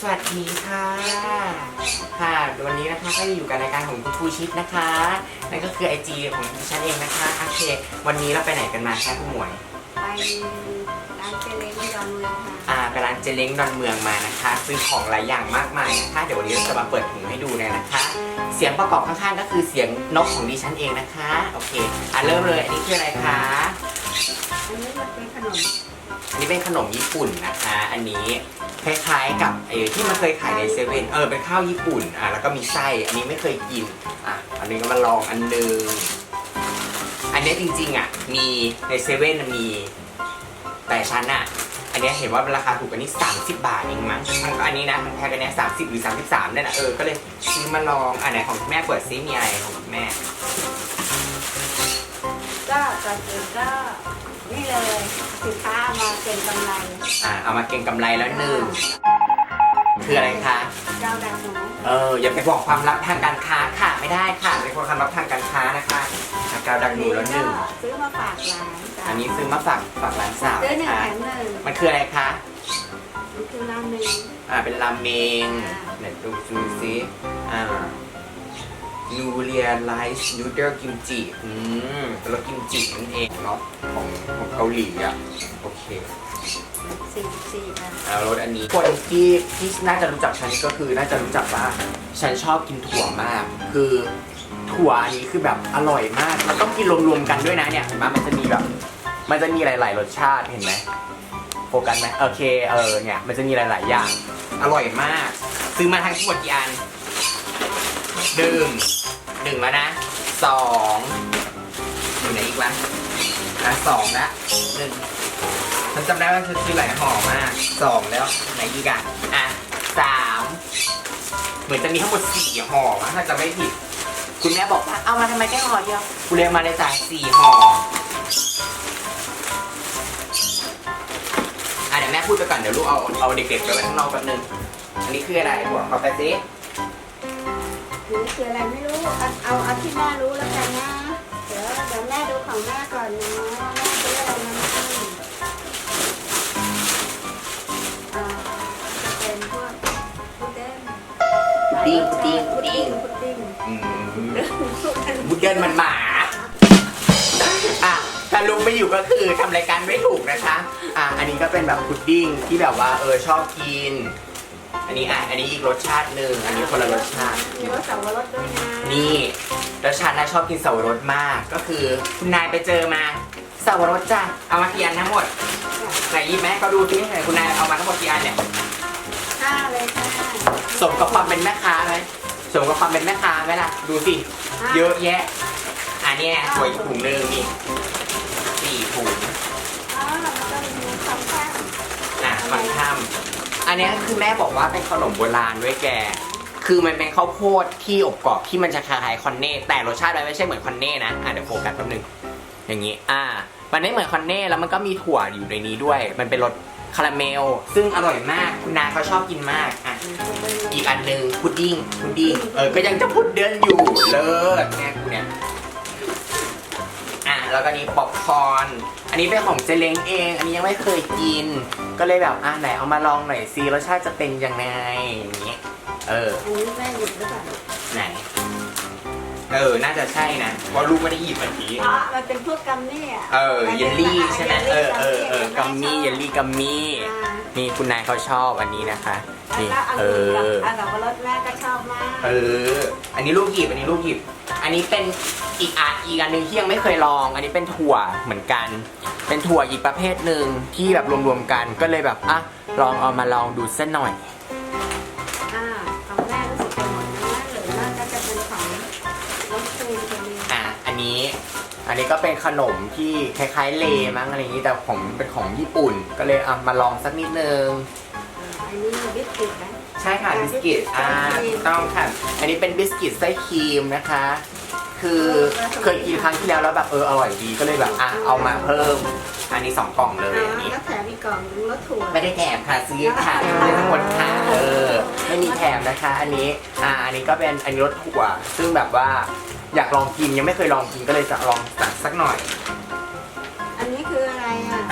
สวัสดีค่ะ ค่ะ วันนี้นะคะก็อยู่กับรายการของคุณครูชิดนะคะ นั่นก็คือไอจีของดิฉันเองนะคะ โอเค วันนี้เราไปไหนกันมาคะคุณหมวย ไปร้านเจเล้งที่ดอนเมืองค่ะ อ่าไปร้านเจเล้งดอนเมืองมานะคะ ซื้อของหลายอย่างมากมายนะคะ เดี๋ยววันนี้เราจะมาเปิดถุงให้ดูเลยนะคะ เสียงประกอบข้างๆ ก็คือเสียงนกของดิฉันเองนะคะ โอเค อะเริ่มเลย อันนี้คืออะไรคะ อันนี้มันเป็นขนม อันนี้เป็นขนมญี่ปุ่นนะคะ อันนี้คล้ายๆกับไอ้ที่มันเคยขายในเซเว่นเออเป็นข้าวญี่ปุ่นอะแล้วก็มีไส้อันนี้ไม่เคยกินอะอันนี้ก็มาลองอันหนึงอันนี้จริงๆอะมีในเซเว่นมี แต่ฉันอะอันนี้เห็นว่าราคาถูกอันนี้ 30 บาทเองมั้งทั้งอันนี้นะทั้งแพ็คอันเนี้ย30หรือ33เนี่ยนะเออก็เลยซื้อมาลองอันไหนของแม่เปิดซิมีอะไรของแม่ ก็ก่อนอื่นก็นี่เลยสินค้าเอามาเป็นกำไรอะเอามาเก็งกำไรแล้วหนึ่งคืออะไรคะ เจ้าดังหนูเอออย่าไปบอกความลับทางการค้าค่ะไม่ได้ค่ะเป็นความลับทางการค้านะคะอากาวดักหนูแล้วหนึ่งก็ซื้อมาฝากร้านจ้ะอันนี้ซื้อมาฝากฝากร้านสาวซื้อหนึ่งนะคะแถมหนึ่งมันคืออะไรคะมันคือราเมง อ่าเป็นราเมงเดี๋ยวดูดูซิอ่า นูเรียไลซ์นูเดิลกิมจิอืมเป็นรสกิมจินั่นเองเนาะของของเกาหลีอะ โอเคสี่สี่นะเอารสอันนี้ คนที่ที่น่าจะรู้จักฉันก็คือน่าจะรู้จักว่า ฉันชอบกินถั่วมาก คือถั่วอันนี้คือแบบอร่อยมากมันต้องกินรวมๆกันด้วยนะเนี่ยเห็นไหมมันจะมีแบบ มันจะมีหลาย ๆ รสชาติเห็นไหมโฟกัสไหมโอเคเออเนี่ยมันจะมีหลาย ๆ อย่าง อร่อยมาก ซื้อมาทั้งหมดกี่อันหนึ่ง หนึ่งแล้วนะสองอยู่ไหนอีกวะอะสองละหนึ่งฉันจำได้ว่าฉันซื้อหลายห่อมากสองแล้วไหนอีกอะอะสามเหมือนจะมีทั้งหมดสี่ห่อมั้งถ้าจะไม่ผิด คุณแม่บอกว่าเอามาทำไมแค่ห่อเดียวกูเรียกมาในจ่ายสี่ห่ออะเดี๋ยวแม่พูดไปก่อนเดี๋ยวลูกเอาเอาเด็กๆไปไว้ข้างนอกแป๊บนึงอันนี้คืออะไรบอกเขาไปสิ นี่คืออะไรไม่รู้เอาเอาเอาที่แม่รู้แล้วกันนะ เดี๋ยวเดี๋ยวแม่ดูของแม่ก่อนนะแม่ซื้ออะไรมาบ้างอ่าจะเป็นพวกพุดเดิ้ลพุดดิ้งพุดดิ้งพุดดิ้งอืมพุดดิ้งบุดเดิลมันหมา อะ ถ้าลุงไม่อยู่ก็คือทำรายการไม่ถูกนะคะ อะ อันนี้ก็เป็นแบบพุดดิ้งที่แบบว่าเออชอบกิน อันนี้อะอันนี้อีกรสชาติหนึ่งอันนี้คนละรสชาติ มีรสสับปะรดด้วยนะนี่รสชาติน่าชอบกินสับปะรดมาก ก็คือคุณนายไปเจอมาสับปะรดจ้ะเอามากี่อันทั้งหมดไหนหยิบแม่ก็ดูสิไหนคุณนายเอามาทั้งหมดกี่อันเนี่ยห้าเลยค่ะสมกับความเป็นแม่ค้าไหมสมกับความเป็นแม่ค้าไหมล่ะดูสิเยอะแยะอันเนี้ยสวยถุงหนึ่งนี่สี่ถุงอ๋อมันก็มีคำแท้งอะฟังข้าม อันนี้คือแม่บอกว่าเป็นขนมโบราณด้วยแก คือมันเป็นข้าวโพดที่อบกรอบที่มันจะคล้ายๆคอนเน่แต่รสชาติมันไม่ใช่เหมือนคอนเน่นะอะเดี๋ยวโฟกัสแป๊บนึงอย่างนี้ อ่า มันไม่เหมือนคอนเน่แล้วมันก็มีถั่วอยู่ในนี้ด้วย มันเป็นรสคาราเมล ซึ่งอร่อยมากคุณนาเขาชอบกินมากอะอีกอันหนึ่งพุดดิ้งพุดดิ้งเออก็ยังจะพุดเดินอยู่เลิศแม่กูเนี่ยอะแล้วก็นี้ป๊อปคอร์น นนี้เป็นของเจเล้งเอง อันนี้ยังไม่เคยกิน ก็เลยแบบอะไหนเอามาลองหน่อยซิรสชาติจะเป็นยังไงอย่างนี้ เออ อันนี้แม่หยิบหรือเปล่าไหน เออ น่าจะใช่นะ เพราะลูกไม่ได้หยิบเมื่อกี้อ๋อมันเป็นพวกกัมมี่อะเออ เยลลี่ใช่ไหมเออ เออ เออ กัมมี่ เยลลี่กัมมี่ อ่านี่คุณนายเขาชอบอันนี้นะคะแล้วนี่ก็อันเอนี้กับอ อันสับปะรดแม่ก็ชอบมาก เออ อันนี้ลูกหยิบ อันนี้ลูกหยิบ อันนี้เป็น อีกอันอีกอันหนึ่งที่ยังไม่เคยลอง อันนี้เป็นถั่วเหมือนกัน เป็นถั่วอีกประเภทหนึ่งที่แบบรวมๆกันก็เลยแบบอะลองเอามาลองดูสักหน่อย อ่าของแม่รู้สึกจะหมดแล้วนะหรือว่าก็จะเป็นของน้องคูนคนนี้อะอันนี้อันนี้ก็เป็นขนมที่คล้ายๆเลมั้งอะไรอย่างนี้แต่ผมเป็นของญี่ปุ่น ก็เลยเอามาลองสักนิดนึงอันนี้บิสกิตนะ ใช่ค่ะบิสกิตอ่าถูกต้องค่ะ อันนี้เป็นบิสกิตไส้ครีมนะคะ คือเคยกินครั้งที่แล้วแล้วแบบเอออร่อยดีก็เลยแบบอะเอามาเพิ่ม อันนี้สองกล่องเลยอ่าอันนี้ แล้วแถมอีกกล่องนึงรสถั่วไม่ได้แถมค่ะซื้อค่ะซื้อทั้งหมดค่ะเออไม่มีแถมนะคะ อันนี้อ่าอันนี้ก็เป็นอันนี้รสถั่ว ซึ่งแบบว่าอยากลองกินยังไม่เคยลองกินก็เลยจะลองสั่งสักหน่อย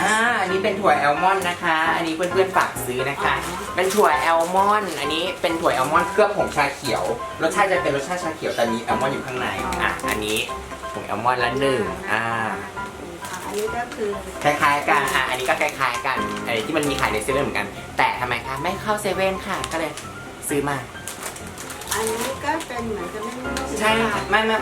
อันนี้คืออะไรอะอ่าอันนี้เป็นถั่วแอลมอนด์นะคะ อันนี้เพื่อนๆฝากซื้อนะคะ เป็นถั่วแอลมอนด์อันนี้เป็นถั่วแอลมอนด์เคลือบผงชาเขียว รสชาติจะเป็นรสชาติชาเขียวแต่มีแอลมอนด์อยู่ข้างใน อะ อันนี้ผงแอลมอนด์ละหนึ่งอ่า อันนี้ก็คือคล้ายๆกัน อะ อันนี้ก็คล้ายๆกันไอ้ที่มันมีขายในเซเว่นเหมือนกัน แต่ทำไมคะไม่เข้าเซเว่นค่ะ ก็เลยซื้อมา อันนี้ก็เป็นเหมือนกับไม่รู้ใช่ไม่ไม่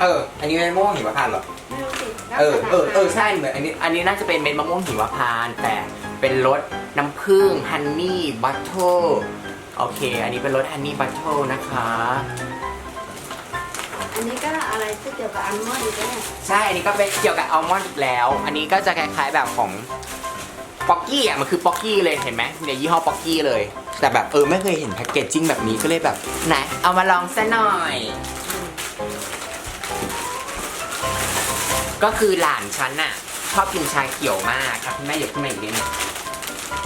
เออ อันนี้เป็นมะม่วงหิมพานต์เหรอ ไม่รู้สิ เออเออเออใช่เหมือนอันนี้อันนี้น่าจะเป็นเม็ดมะม่วงหิมพานต์แต่เป็นรสน้ำผึ้งฮันนี่บัตเตอร์โอเค อันนี้เป็นรสฮันนี่บัตเตอร์นะคะ อันนี้ก็อะไรที่เกี่ยวกับอัลมอนด์อีกแล้วเนี่ยใช่ อันนี้ก็เป็นเกี่ยวกับอัลมอนด์อีกแล้ว อันนี้ก็จะคล้ายๆแบบของป๊อกกี้อะมันคือป๊อกกี้เลยเห็นไหมเนี่ยยี่ห้อป๊อกกี้เลย แต่แบบเออไม่เคยเห็นแพ็กเกจจิ้งแบบนี้ก็เลยแบบไหนเอามาลองซะหน่อย ก็คือหลานฉันน่ะชอบกินชาเขียวมากครับคุณแม่หยกขึ้นมาอีกนิดนึง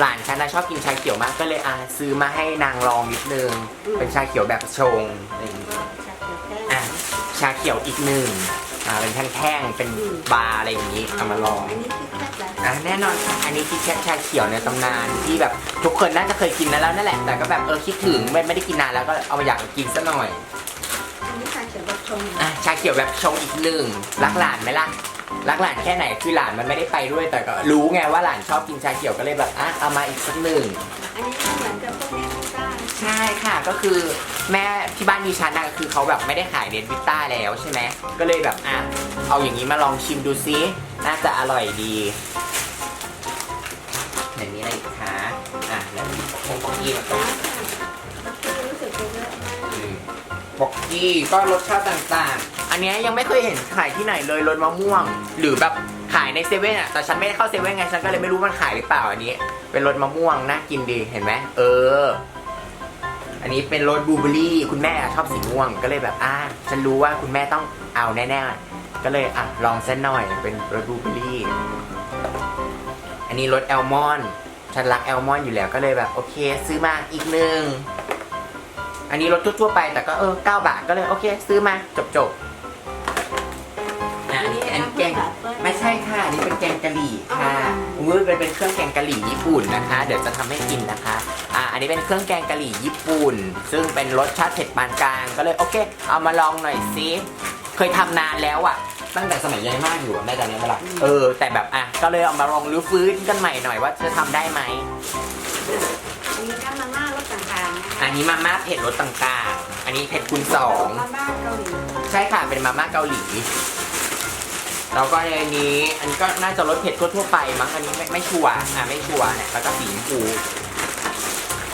หลานฉันน่ะชอบกินชาเขียวมากก็เลยอะซื้อมาให้นางลองนิดนึงเป็นชาเขียวแบบชงอะไรอย่างงี้ชาเขียวอะชาเขียวอีกหนึ่งอ่าเป็นแท่งๆเป็นบาร์อะไรอย่างนี้เอามาลอง อันนี้คือแค่แบบอะแน่นอนค่ะอันนี้คิดแคชาเขียวในตำนานที่แบบทุกคนน่าจะเคยกินมาแล้วนั่นแหละแต่ก็แบบเออคิดถึงไม่ไม่ได้กินนานแล้วก็เอามาอยากกินซะหน่อย ชงอะชาเขียวแบบชงอีกหนึ่งรักหลานไหมล่ะรักหลานแค่ไหนคือหลานมันไม่ได้ไปด้วยแต่ก็รู้ไงว่าหลานชอบกินชาเขียวก็เลยแบบอะเอามาอีกสักหนึ่งอันนี้ก็เหมือนกับพวกเนสวิต้าใช่ค่ะก็คือแม่ที่บ้านดิฉันนะคือเขาแบบไม่ได้ขายเดนวิต้าแล้วใช่ไหมก็เลยแบบอะเอาอย่างนี้มาลองชิมดูซิน่าจะอร่อยดีไหนมีอะไรอีกคะอะแล้วมีพงปอกกี้มาก่อน ปอกกี้ก็รสชาติต่างๆ อันเนี้ยยังไม่เคยเห็นขายที่ไหนเลยรสมะม่วง หรือแบบขายในเซเว่นอะแต่ฉันไม่ได้เข้าเซเว่นไงฉันก็เลยไม่รู้มันขายหรือเปล่าอันนี้ เป็นรสมะม่วงน่ากินดีเห็นไหมเออ อันนี้เป็นรสบลูเบอร์รี่ คุณแม่ชอบสีม่วงก็เลยแบบอ่าฉันรู้ว่าคุณแม่ต้องเอาแน่ๆก็เลยอะลองเสักหน่อยเป็นรสบลูเบอร์รี่ อันนี้รสแอลมอนด์ฉันรักแอลมอนด์อยู่แล้วก็เลยแบบโอเค ซื้อมาอีกหนึ่ง อันนี้รสทั่วๆไปแต่ก็เออ9บาทก็เลยโอเค ซื้อมาจบจบๆอะอันนี้อันนี้แกงไม่ใช่ค่ะอันนี่เป็นแกงกะหรี่ค่ะอุ้ยเป็นเป็นเครื่องแกงกะหรี่ญี่ปุ่นนะคะ เดี๋ยวจะทำให้กินนะคะอ่าอันนี้เป็นเครื่องแกงกะหรี่ญี่ปุ่น ซึ่งเป็นรสชาติเผ็ดปานกลางก็เลยโอเค เอามาลองหน่อยซิเคยทำนานแล้วอะตั้งแต่สมัยยายมากอยู่อะแม่จำได้ไหมล่ะเออ แต่แบบอะก็เลยเอามาลองรื้อฟื้นกันใหม่หน่อยว่าจะทำได้ไหมอันนี้ก็มาม่ารสต่างๆนะ อันนี้มาม่าเผ็ดรสต่างๆ อันนี้เผ็ดคูณสองมาม่าเกาหลีใช่ค่ะเป็นมาม่าเกาหลี แล้วก็ในนี้อันนี้ก็น่าจะรสเผ็ดทั่วๆไปมั้งอันนี้ไม่ไม่ชัวร์อะไม่ชัวร์เนี่ยแล้วก็สีชมพู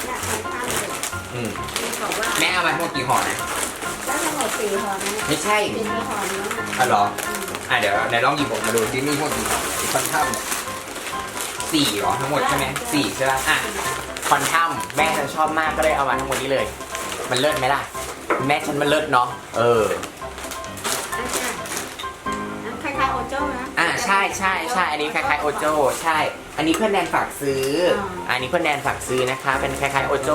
เนี่ยใช้ข้าวเลยอืมมีบอกว่าแม่เอามาทั้งหมดกี่ห่อนะแล้วทั้งหมดสี่ห่อนะเนี่ยไม่ใช่กินไปห่อนึงแล้วนะอ๋อเหรออะเดี๋ยวเดี๋ยวลองหยิบออกมาดูดิมีทั้งหมดกี่ห่ออีกคอนทัมสี่เหรอทั้งหมดใช่ไหมสี่ใช่ไหมอะ คอนทัมแม่ฉันชอบมากก็เลยเอามาทั้งหมดนี้เลย มันเลิศไหมล่ะ แม่ฉันมันเลิศเนาะเอออะใช่อะคล้ายๆโอโจ้นะ อ่าใช่ใช่ใช่อันนี้คล้ายๆโอโจใช่ อันนี้เพื่อนแนนฝากซื้อออันนี้เพื่อนแนนฝากซื้อนะคะ เป็นคล้ายๆโอโจ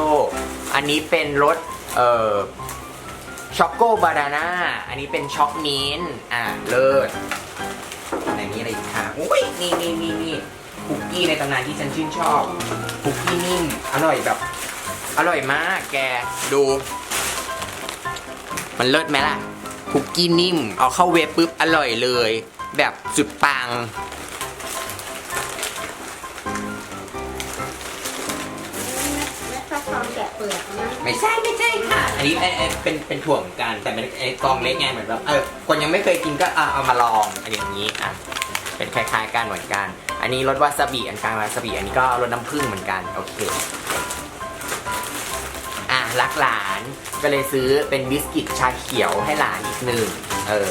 อันนี้เป็นรสเอ่อช็อกโกบานาน่าอันนี้เป็นช็อกมิ้นท์อ่าเลิศอันนี้อะไรอีกคะอุ้ยนี่นี่นี่นี่ คุกกี้ในตำนานที่ฉันชื่นชอบคุกกี้นิ่มอร่อยแบบ อร่อยมากแกดู มันเลิศไหมล่ะคุกกี้นิ่ม เอาเข้าเวฟปุ๊บอร่อยเลย แบบสุดปังเม็ดฟักทองแกะเปลือกนะไม่ใช่ไม่ใช่ค่ะ อันนี้เอ่อเอ่อเป็นเป็นถั่วเหมือนกันแต่เป็นไอ้ซองเล็กไงเหมือนแบบเออคนยังไม่เคยกินก็อะเอามาลองอันอย่างนี้อะ เป็นคล้ายๆกันเหมือนกัน อันนี้รสวาซาบิอันกลางวาซาบิอันนี้ก็รสน้ำผึ้งเหมือนกันโอเคอะรักหลานก็เลยซื้อเป็นบิสกิตชาเขียวให้หลานอีกหนึ่งเออ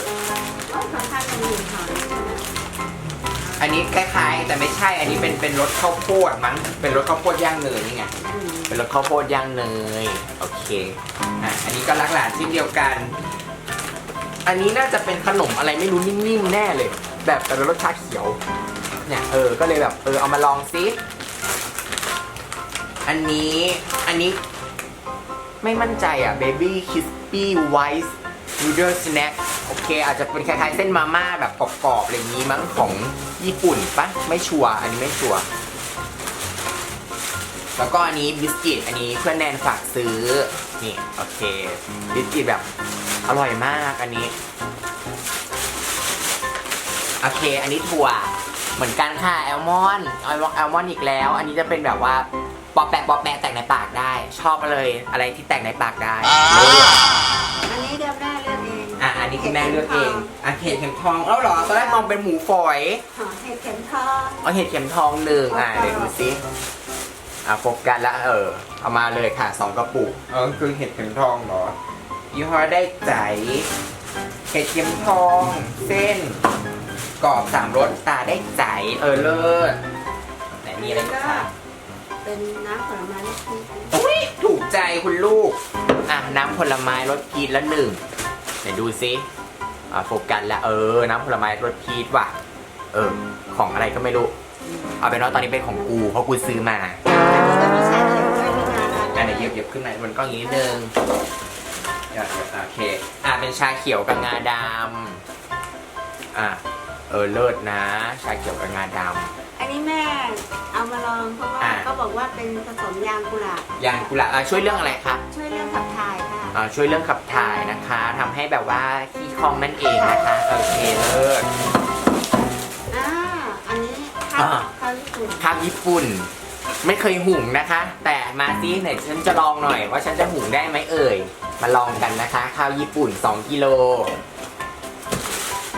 โอ้ยของท่านเป็นหนึ่งห่อนะอันนี้คล้ายๆ แต่ไม่ใช่อันนี้เป็นเป็นรสข้าวโพดมั้งเป็นรสข้าวโพดย่างเนยนี่ไงเป็นรสข้าวโพดย่างเนยโอเคอะอันนี้ก็รักหลานเช่นเดียวกัน อันนี้น่าจะเป็นขนมอะไรไม่รู้นิ่มๆแน่เลย แบบแต่รสชาเขียว เนี่ยเออ ก็เลยแบบเออเอามาลองซิอันนี้อันนี้ไม่มั่นใจอะ Baby Crispy White Noodle Snack โอเค อาจจะเป็นคล้ายๆเส้นมาม่าแบบกรอบๆอะไรอย่างนี้มั้งของญี่ปุ่นปะไม่ชัวร์อันนี้ไม่ชัวร์แล้วก็อันนี้บิสกิตอันนี้เพื่อนแนนฝากซื้อ นี่ โอเค บิสกิตแบบ อร่อยมากอันนี้ โอเค อันนี้ถั่ว เหมือนกันค่ะแอลมอนด์แอลมอนด์แอลมอนด์อีกแล้ว อันนี้จะเป็นแบบว่าปอแปะปอแปะแตกในปากได้ ชอบเลยอะไรที่แตกในปากได้อันนี้เดี๋ยวแม่เลือกเองอะอันนี้คุณแม่เลือกเองอะเห็ดเข็มทองเอ้าเหรอตอนแรกมองเป็นหมูฝอยหอเห็ดเข็มทองเอาเห็ดเข็มทองหนึ่งอะเดี๋ยวดูสิอะโฟกัสแล้วเออเอามาเลยค่ะสองกระปุกเออคือเห็ดเข็มทองเหรอ ยี่ห้อได้ใจเห็ดเข็มทอง เส้นกรอบสามรสตาได้ใจเออเลิศไหนมีอะไรอีกคะเป็นน้ำผลไม้ลูกพีชอุ้ยถูกใจคุณลูก อะ น้ำผลไม้รสพีชละหนึ่งไหนดูซิอะโฟกัสแล้วเออ น้ำผลไม้รสพีชว่ะ เออ ของอะไรก็ไม่รู้ เอาเป็นว่าตอนนี้เป็นของกูเพราะกูซื้อมาอันนี้ก็มีชาเขียวด้วยมีงาดำอันไหนเหยียบเหยียบขึ้นมาบนกล้องอย่างนี้นิดนึง อะโอเค อะเป็นชาเขียวกับงาดำอะเออเลิศนะ ชาเขียวกับงาดอันนี้แม่เอามาลองเพราะว่าอ่าเขาบอกว่าเป็นผสมยางกุหลาบำยางกุหลาบอะช่วยเรื่องอะไรครับช่วยเรื่องขับถ่ายค่ะ อ่าช่วยเรื่องขับถ่ายนะคะทำให้แบบว่าขี้คลองนั่นเองนะคะโอเคเลิศ อ่า อันนี้ข้าวอ่า ข้าวญี่ปุ่นข้าวญี่ปุ่น ไม่เคยหุงนะคะ แต่มาซิไหนฉันจะลองหน่อยว่าฉันจะหุงได้ไหมเอ่ย มาลองกันนะคะ ข้าวญี่ปุ่น 2 กิโล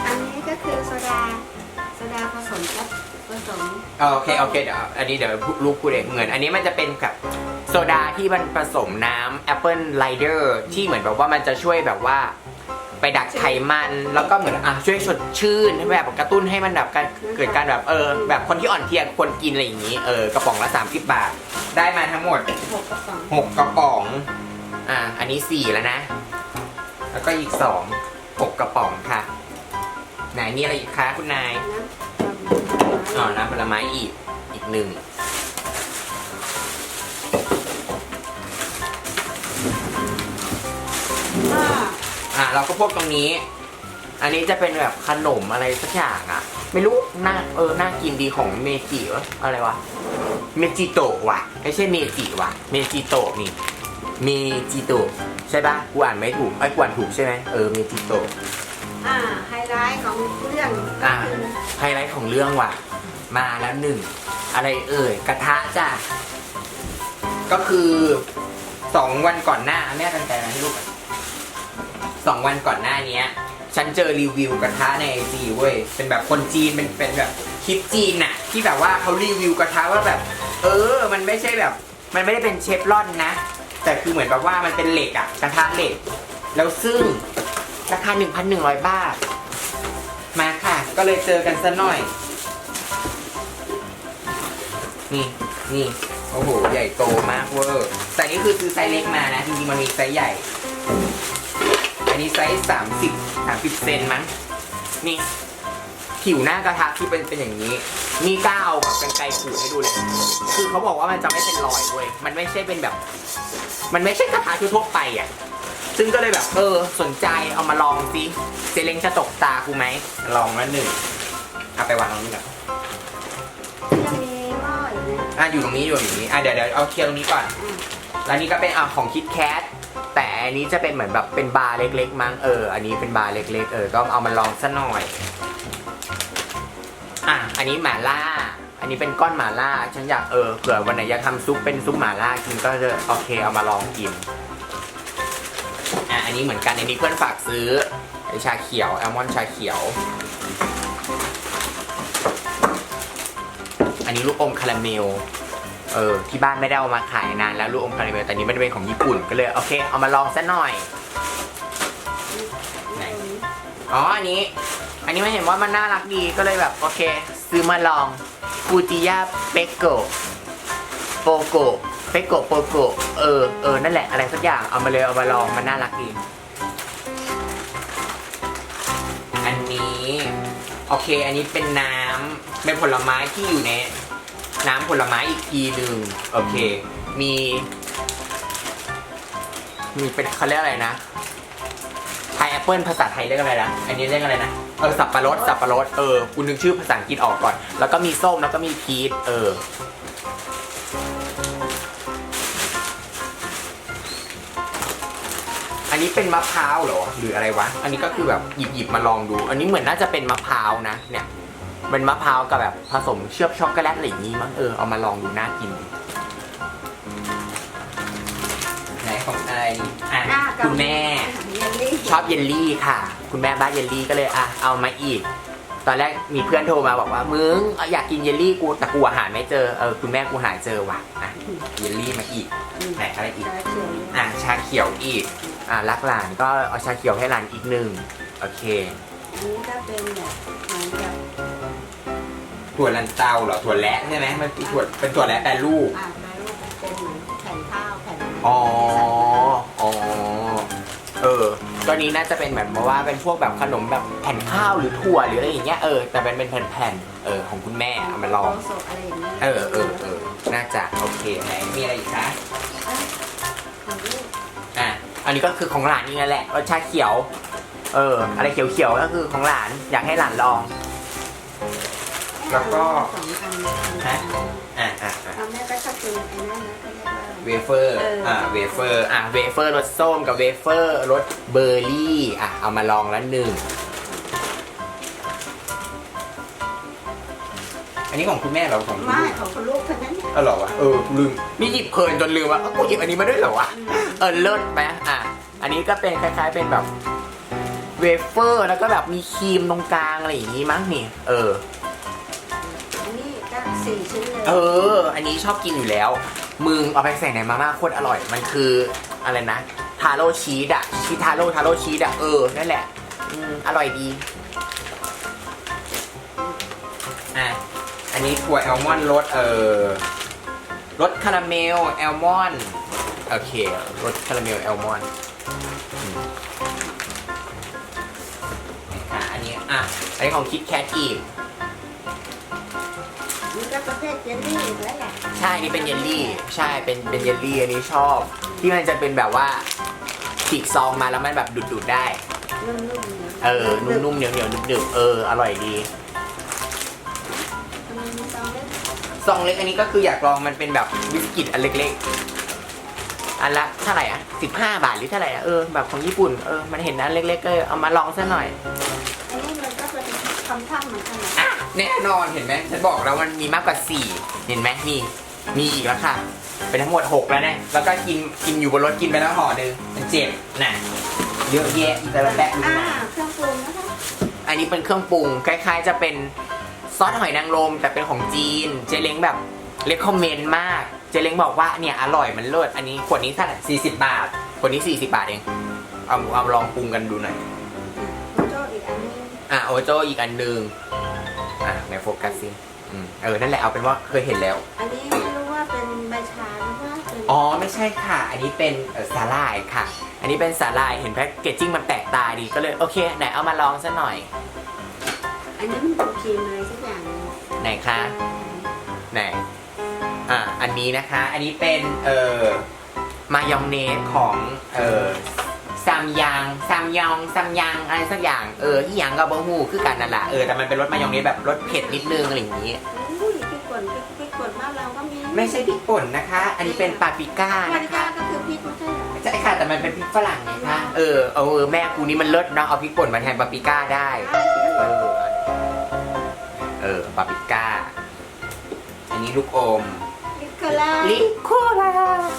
อันนี้ก็คือโซดา โซดาผสมกับผสมโอเคโอเคเดี๋ยวอันนี้เดี๋ยวลูกพูดเองเหมือนอันนี้มันจะเป็นกับโซดาที่มันผสมน้ำแอปเปิลไลเดอร์ที่เหมือนแบบว่ามันจะช่วยแบบว่า ไปดักไขมัน แล้วก็เหมือนอะช่วยสดชื่นให้แบบกระตุ้นให้มันแบบการเกิดการแบบเออ แบบคนที่อ่อนเพลียควรกินอะไรอย่างนี้เออกระป๋องละ30บาท ได้มาทั้งหมดหกกระป๋อง6กระป๋องอะอันนี้4แล้วนะ แล้วก็อีก2 6กระป๋องค่ะไหนมีอะไรอีกคะคุณนายน้ำผลไม้อ๋อน้ำผลไม้อีกอีกหนึ่งก็ อะเราก็พวกตรงนี้ อันนี้จะเป็นแบบขนมอะไรสักอย่างอะ ไม่รู้น่าเออน่ากินดีของเมจิวะอะไรวะเมจิโตะว่ะไม่ใช่เมจิว่ะเมจิโตะนี่เมจิโตะใช่ปะกูอ่านไม่ถูกไอ้ยกูอ่านถูกใช่ไหมเออเมจิโตะอ่าไฮไลท์ของเรื่องก็อ่าคือไฮไลท์ของเรื่องว่ะ มาแล้วหนึ่งอะไรเอ่ยกระทะจ้ะก็คือสองวันก่อนหน้าแม่กันแต่ให้ลูกก่อน สองวันก่อนหน้านี้ฉันเจอรีวิวกระทะในไอจีเว้ย เป็นแบบคนจีน เป็นเป็นแบบคลิปจีนน่ะ ที่แบบว่าเขารีวิวกระทะว่าแบบ เออ มันไม่ใช่แบบ มันไม่ได้เป็นเชฟรอนนะ แต่คือเหมือนแบบว่ามันเป็นเหล็กอะกระทะเหล็ก แล้วซึ่งราคา 1,100 บาท มาค่ะ ก็เลยเจอกันซะหน่อย นี่นี่โอ้โห ใหญ่โตมากเวอร์ แต่นี่คือซื้อไซส์เล็กมานะ จริงๆ มันมีไซส์ใหญ่ อันนี้ไซส์30 30เซนมั้งนี่ผิวหน้ากระทะที่เป็นเป็นอย่างนี้ นี่กล้าเอาแบบกันไกรขูดให้ดูเลย คือเขาบอกว่ามันจะไม่เป็นรอยเว้ย มันไม่ใช่เป็นแบบ มันไม่ใช่กระทะทั่วๆไปอะ ซึ่งก็เลยแบบเออสนใจเอามาลองสิเจเล้งจะตกตากูไหม ลองแล้วหนึ่งเอาไปวางตรงนี้ก่อนจะมีหม้ออีกนะอะอยู่ตรงนี้อยู่ตรงนี้ อะเดี๋ยวเดี๋ยวเอาเคลียร์ตรงนี้ก่อนอ่าแล้วนี่ก็เป็นอะของคิดแคท แต่อันนี้จะเป็นเหมือนแบบเป็นบาร์เล็กๆมั้งเออ อันนี้เป็นบาร์เล็ก ๆ เออ ก็เอามาลองซะหน่อย อะ อันนี้หม่าล่า อันนี้เป็นก้อนหม่าล่า ฉันอยากเออ เผื่อวันไหนอยากทำซุปเป็นซุปหม่าล่ากินก็จะโอเค เอามาลองกิน อะ อันนี้เหมือนกัน อันนี้เพื่อนฝากซื้อไอชาเขียวแอลมอนชาเขียว อันนี้ลูกอมคาราเมล เออที่บ้านไม่ได้เอามาขายนานแล้วลูกอมคาราเมลแต่นี้มันเป็นของญี่ปุ่นก็เลยโอเคเอามาลองซะหน่อย ไหน อ๋ออันนี้ อันนี้ไม่เห็นว่ามันน่ารักดีก็เลยแบบโอเค ซื้อมาลองฟูจิยาเปโกโปโกเปโกโปโกเออเออนั่นแหละอะไรสักอย่างเอามาเลยเอามาลองมันน่ารักดีอันนี้ โอเค อันนี้เป็นน้ำเป็นผลไม้ที่อยู่ใน น้ำผลไม้อีกทีหนึ่งโอเค มี มีเป็นเขาเรียกอะไรนะพายแอปเปิลภาษาไทยเรียกอะไรนะอันนี้เรียกอะไรนะเออสับปะรดสับปะรดเออกูนึกชื่อภาษาอังกฤษออกก่อน แล้วก็มีส้มแล้วก็มีพีชเอออันนี้เป็นมะพร้าวเหรอหรืออะไรวะ อันนี้ก็คือแบบหยิบหยิบมาลองดู อันนี้เหมือนน่าจะเป็นมะพร้าวนะเนี่ย เป็นมะพร้าวกับแบบผสมเชือกช็อกโกแลตอะไรอย่างงี้มั้งเออเอามาลองดูน่ากินไหนของไออะหน้ากับคุณแม่ เยลลี่ชอบเยลลี่ค่ะ คุณแม่บ้านเยลลี่ก็เลยอะเอามาอีก ตอนแรกมีเพื่อนโทรมาบอกว่ามึงเอาอยากกินเยลลี่กูแต่กูหาไม่เจอเออคุณแม่กูหาเจอว่ะอะเยลลี่มาอีกไหนอะไรอีก ชาเขียวอะชาเขียวอีก อะรักหลานก็เอาชาเขียวให้หลานอีกหนึ่งโอเค อันนี้ก็เป็นแบบเหมือนกับ ถั่วลันเตาเหรอถั่วแระใช่ไหมมันเป็นถั่วเป็นถั่วแระแปรรูป อ่าแปลรูปเป็นเหมือนแผ่นข้าวแผ่นอ๋อ อ๋อ เออ ก็นี้น่าจะเป็นแบบว่าเป็นพวกแบบขนมแบบแผ่นข้าวหรือถั่วหรืออะไรอย่างเงี้ย เออ แต่เป็นเป็นแผ่นๆ เออ ของคุณแม่เอามาลองโโซะอะไรอย่างเงี้ยเออเออเออน่าจะโอเคไหนมีอะไรอีกคะเอ้ยของลูกอะ อันนี้ก็คือของหลานนี่นั่นแหละรสชาเขียว เออ อะไรเขียวๆ ก็คือของหลาน อยากให้หลานลอง แล้วก็สองอันฮะอะอะอะเอาแม่ก็ชอบกินไอ้นั่นนะก็เรียกว่าเวเฟอร์ เอออ่ อะเวเฟอร์ อะเวเฟอร์รสส้มกับเวเฟอร์รสเบอร์รี่ อะ เอามาลองแล้วหนึ่ง อันนี้ของคุณแม่เหรอของคุณไม่ลูกของคุณลูกคนนั้นเนี่ยเออเหรอวะ เออ ลืมนี่หยิบเพลินจนลืมว่าเอ้ากูหยิบอันนี้มาด้วยเหรอวะ เออเลิศไหมอะ อันนี้ก็เป็นคล้ายๆเป็นแบบเวเฟอร์แล้วก็แบบมีครีมตรงกลางอะไรอย่างงี้มั้งนี่ เอออันนี้ก็ สี่ชิ้นเลยเออ อันนี้ชอบกินอยู่แล้ว มึงเอาไปใส่ในมาม่าโคตรอร่อย มันคืออะไรนะ ทาโร่ชีสอะชีสทาโร่ทาโร่ชีสอะเออ นั่นแหละ อืมอร่อยดี อะ อันนี้ถั่วแอลมอนด์รสเออรสคาราเมลแอลมอนด์โอเครสคาราเมลแอลมอนอะอันนี้ อะ อันนี้ของคิดแคทอีกนี่ ก็ประเภทเยลลี่อีกแล้วแหละใช่อันนี่เป็นเยลลี่ ใช่เป็นเป็นเยลลี่อันนี้ชอบ ที่มันจะเป็นแบบว่าฉีกซองมาแล้วมันแบบดูดๆได้ นุ่มๆเลยเออ นุ่มๆเหนียวๆดึบๆเออ อร่อยดีทำไมมีซองเล็กซองเล็กอันนี้ก็คืออยากลองมันเป็นแบบบิสกิตอันเล็กๆ อันละเท่าไหร่อะสิบห้าบาทหรือเท่าไหร่อะเออแบบของญี่ปุ่นเออมันเห็นอันเล็กๆก็เอามาลองซะหน่อย อันนี้มันก็เป็นคำท่ำเหมือนกันนะอะ แน่นอนเห็นไหมฉันบอกแล้วมันมีมากกว่าสี่เห็นไหมนี่มีอีกแล้วค่ะ เป็นทั้งหมดหกแล้วเนี่ยแล้วก็กินกินอยู่บนรถกินไปแล้วห่อหนึ่งมันเจ็บน่ะเยอะแยะอีกแต่ละแป๊บนึงอ่านะเครื่องปรุงนะคะอันนี้เป็นเครื่องปรุงคล้ายๆ จะเป็นซอสหอยนางรมแต่เป็นของจีน เจเล้งแบบเลคคอมเมนต์มาก เจเล้งบอกว่าเนี่ยอร่อยมันเลิศอันนี้ขวดนี้เท่าไหร่40 บาทขวดนี้ 40 บาทเองเอาเอาลองปรุงกันดูหน่อยคุณโจ้อีกอันนึง อะโอโจอีกอันหนึ่ง อะในโฟกัสซิอืมเออ นั่นแหละเอาเป็นว่าเคยเห็นแล้ว อันนี้ไม่รู้ว่าเป็นใบชาหรือว่าเป็นอ๋อ ไม่ใช่ค่ะ อันนี้เป็นเอ่อสาหร่ายค่ะ อันนี้เป็นสาหร่าย เห็นแพ็กเกจจิ้งมันแปลกตาดี ก็เลยโอเค ไหนเอามาลองซะหน่อย อันนี้มันเป็นครีมอะไรสักอย่างหนึงไหนคะ ไหน อะอันนี้นะคะ อันนี้เป็น เอ่อ มายองเนสของ เอ่อ ซัมยังซัมยองซัมยังอะไรสักอย่างเอออีหยังกับบะฮูคือกันนั่นแหละเออแต่มันเป็นรสมายองเนสแบบรสเผ็ดนิดนึงอะไรอย่างนี้อุ้ยพริกป่นพริกพริกป่นบ้านเราก็มีไม่ใช่พริกป่นนะคะ อันนี้เป็นปาปริก้าปาปนะริก้าคะก็คือพริกไม่ใช่เหรอใช่ค่ะ แต่มันเป็นพริกฝรั่งไงคะเออเออแม่กูนี่มันเลิศเนาะเอาพริกป่นมาแทนปาปริก้าได้ เออเออปาปริก้า อันนี้ลูกอม ลิโคล่าลิโคลา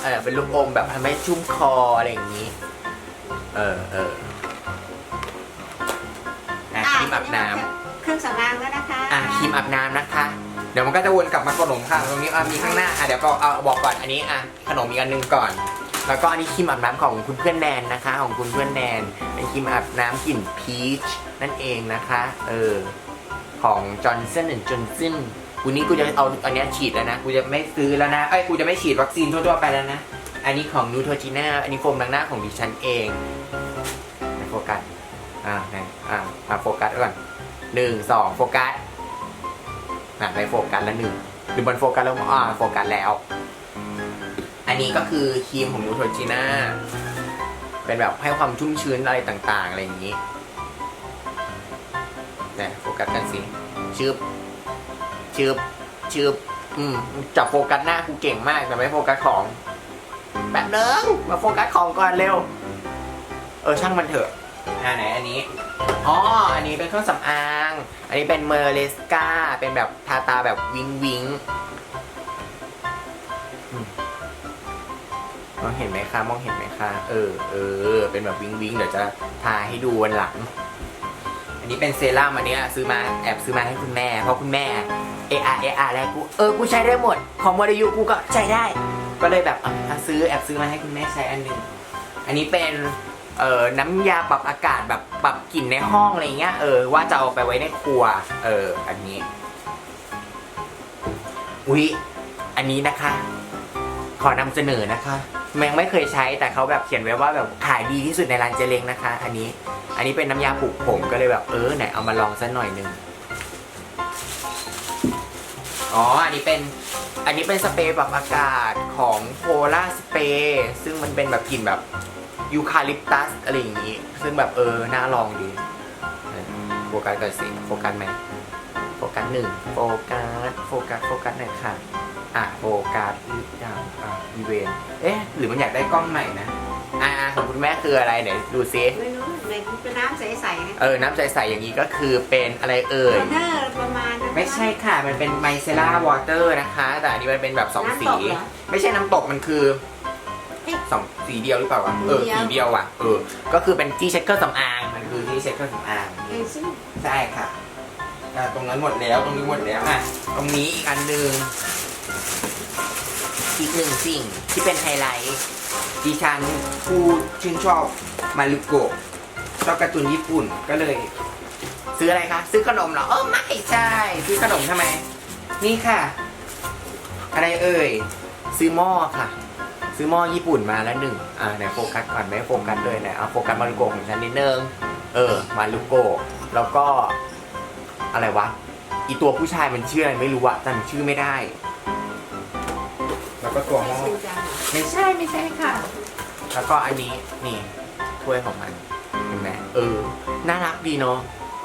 เออเป็นลูกอมแบบทำให้ชุ่มคออะไรอย่างนี้ เออเอออะครีมอาบน้เครื่องสำอางแล้วนะคะำอะครีมอาบน้ำนะคะ เดี๋ยวมันก็จะวนกลับมาขนมค่ะตรงนี้อะมีข้างหน้าอะเดี๋ยวก็เอาบอกก่อนอันนี้อะขนมอีกอันหนึงก่อน แล้วก็อันนี้ครีมอาบน้ำของคุณเพื่อนแนนนะคะ ของคุณเพื่อนแนนเป็นครีมอาบน้ำกลิ่นพีชนั่นเองนะคะเออของจอห์นสันและจอห์นสันกูนี้กูจะเอาอันเนี้ยฉีดแล้วนะกูจะไม่ซื้อแล้วนะเอ้ยกูจะไม่ฉีดวัคซีนทั่วๆไปแล้วนะ อันนี้ของนูโทจิน่าอันนี้โฟมล้างหน้าของดิฉันเองไหนโฟกัส อ่าไหนอ่ามาโฟกัสก่อนหนึ่งสองโฟกัสอะไปโฟกัสแล้วหนึ่งหรือบนโฟกัสแล้วอ่าโฟกัสแล้ว อันนี้ก็คือครีมของนูโทจิน่าเป็นแบบให้ความชุ่มชื้นอะไรต่าง ๆ อะไรอย่างนี้นี่โฟกัสกันสิชืบชืบชืบอืมจับโฟกัสหน้ากูเก่งมากแต่ไม่โฟกัสของ แบบเดิมมาโฟกัสของก่อนเร็ว เออช่างมันเถอะอ่าไหนอันนี้อ๋ออันนี้เป็นเครื่องสำอาง อันนี้เป็นเมอร์เลสกาเป็นแบบทาตาแบบวิงวิงอืมมองเห็นไหมคะมองเห็นไหมคะเออเออเป็นแบบวิงวิงเดี๋ยวจะทาให้ดูวันหลัง อันนี้เป็นเซรั่มอันเนี้ยซื้อมาแอบซื้อมาให้คุณแม่ เพราะคุณแม่เออาเออาแล้วกูเออกูใช้ได้หมด ของวรยุกูก็ใช้ได้ ก็เลยแบบอะอะซื้อแอบซื้อมาให้คุณแม่ใช้อันหนึ่งอันนี้เป็นเอ่อน้ำยาปรับอากาศแบบปรับกลิ่นในห้องอะไรเงี้ยเออว่าจะเอาไปไว้ในครัว เอออันนี้อุ๊ยอันนี้นะคะ ขอนำเสนอนะคะแมงไม่เคยใช้แต่เขาแบบเขียนไว้ว่าแบบขายดีที่สุดในร้านเจเลงนะคะ อันนี้ อันนี้เป็นน้ำยาปลูกผมก็เลยแบบเออไหนเอามาลองสักหน่อยหนึง อ๋อ อันนี้เป็น อันนี้เป็นสเปรย์ปรับอากาศของโพล่าสเปรย์ซึ่งมันเป็นแบบกลิ่นแบบยูคาลิปตัสอะไรอย่างนี้ ซึ่งแบบเออ น่าลองดีเออโฟกัสก่อนสิโฟกัสไหมโฟกัสหนึ่งโฟกัส โฟกัส โฟกัสหน่อยค่ะ อะโฟกัสอีกอย่างอะอีเวนเอ๊ะ หรือมันอยากได้กล้องใหม่นะ อ่าของคุณแม่คืออะไรไหนดูซิไม่รู้ในเป็นน้ำใสๆนะเออ น้ำใสๆอย่างนี้ก็คือเป็นอะไรเอ่โทยนเนอร์ ไม่ใช่ค่ะ มันเป็นไมเซล่าวอเตอร์นะคะ แต่อันนี้มันเป็นแบบสองสี น้ำตกเหรอไม่ใช่น้ำตกมันคือเอ๊ะสองสีเดียวหรือเปล่าวะเออเดียว สีเดียวอะเออ ก็คือเป็นที่เช็คเครื่องสำอาง มันคือที่เช็คเครื่องสำอาง เออซึ่งใช่ค่ะอะ ตรงนั้นหมดแล้ว ตรงนี้หมดแล้ว อะ ตรงนี้อีกอันหนึ่ง อีกหนึ่งสิ่งที่เป็นไฮไลท์ ดิฉันผู้ชื่นชอบมารุโกะชอบการ์ตูนญี่ปุ่น ก็เลย ซื้ออะไรคะ ซื้อขนมเหรอเออไม่ใช่ ซื้อขนมทำไม นี่ค่ะ อะไรเอ่ย ซื้อหม้อค่ะ ซื้อหม้อญี่ปุ่นมาแล้วหนึ่งอ่าไหนโฟกัสก่อนไม่โฟกัสเลยไหนเอาโฟกัสมารุโกะของฉันนิดนึง เออ มารุโกะแล้วก็ อะไรวะ อีตัวผู้ชายมันชื่ออะไรไม่รู้อะจำชื่อไม่ได้ แล้วก็ตัวหม้อชินจังเหรอไม่ใช่ไม่ใช่ค่ะ แล้วก็อันนี้นี่ถ้วยของมันเห็นไหมเออ น่ารักดีเนาะ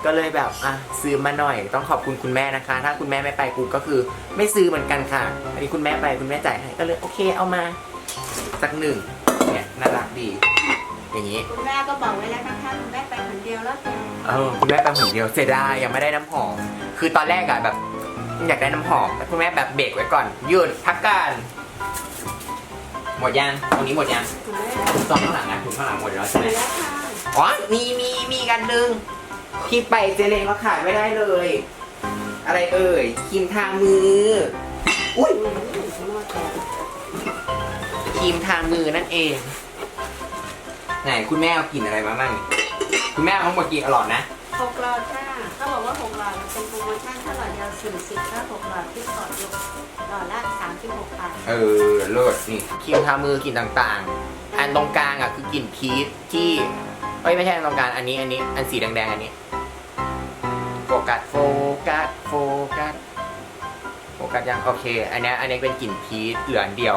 ก็เลยแบบอะซื้อมาหน่อย ต้องขอบคุณคุณแม่นะคะ ถ้าคุณแม่ไม่ไปกูก็คือ ไม่ซื้อเหมือนกันค่ะ อันนี้คุณแม่ไปคุณแม่จ่ายให้ก็เลยโอเคเอามาสักหนึ่งเนี่ยน่ารักดี อย่างนี้คุณแม่ก็บอกไว้แล้วนะคะคุณแม่ไปคนเดียวแล้วกันเออคุณแม่ไปคนเดียวเสียดายยังไม่ได้น้ำหอมคือตอนแรกอะแบบ อยากได้น้ำหอมแต่คุณแม่แบบเบรกไว้ก่อนหยุดพักกันหมดยังตรงนี้หมดยังคุณแม่ตรงข้างหลังนะถุงข้างหลังหมดแล้วใช่ไหมไปแล้วค่ะอ๋อมีมีมีกันหนึ่ง ที่ไปเจเลงก็ขายไม่ได้เลย อะไรเอ่ยครีมทามือ อุ้ยครีมทามือนั่นเอง ไหนคุณแม่เอากลิ่นอะไรมาบ้างนี่คุณแม่เอาทั้งหมดกี่หลอดนะหกหลอดค่ะเขาบอกว่าหกหลอดมันเป็นโปรโมชั่นถ้าหลอดเดียวสี่สิบถ้าหกหลอดที่ขอดยกหลอดละสามสิบหกบาทเออเลิศนี่ครีมทามือกลิ่นต่างๆ อันตรงกลางอะคือกลิ่นพีชที่ เอ้ยไม่ใช่อันตรงกลางอันนี้อันนี้อันสีแดงๆอันนี้โฟกัสโฟกัสโฟกัสโฟกัสยังโอเค อันเนี้ยอันนี้เป็นกลิ่นพีชเหลืออันเดียว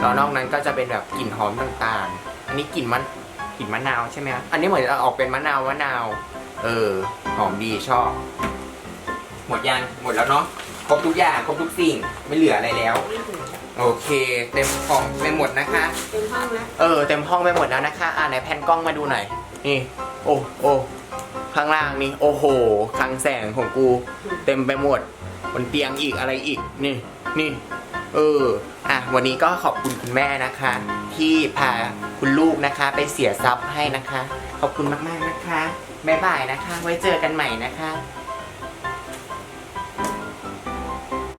แล้วนอกนั้นก็จะเป็นแบบกลิ่นหอมต่างๆ อันนี้กลิ่นมันกลิ่นมะนาวใช่ไหมครับอันนี้เหมือนจะออกเป็นมะนาวมะนาว เออหอมดีชอบ หมดยังหมดแล้วเนาะครบทุกอย่างครบทุกสิ่งไม่เหลืออะไรแล้วไม่ถึงโอเค เต็มของไปหมดนะคะ เต็มห้องแล้วเออเต็มห้องไปหมดแล้วนะคะ อ่าไหนแผ่นกล้องมาดูหน่อย นี่ โอ้โอ้ข้างล่างนี่ โอ้โหคลังแสงของกู เต็มไปหมดบนเตียงอีกอะไรอีก นี่ นี่ เออ อะ วันนี้ก็ขอบคุณคุณแม่นะคะ ที่พาคุณลูกนะคะ ไปเสียทรัพย์ให้นะคะ ขอบคุณมากๆนะคะ บ๊ายบายนะคะ ไว้เจอกันใหม่นะคะ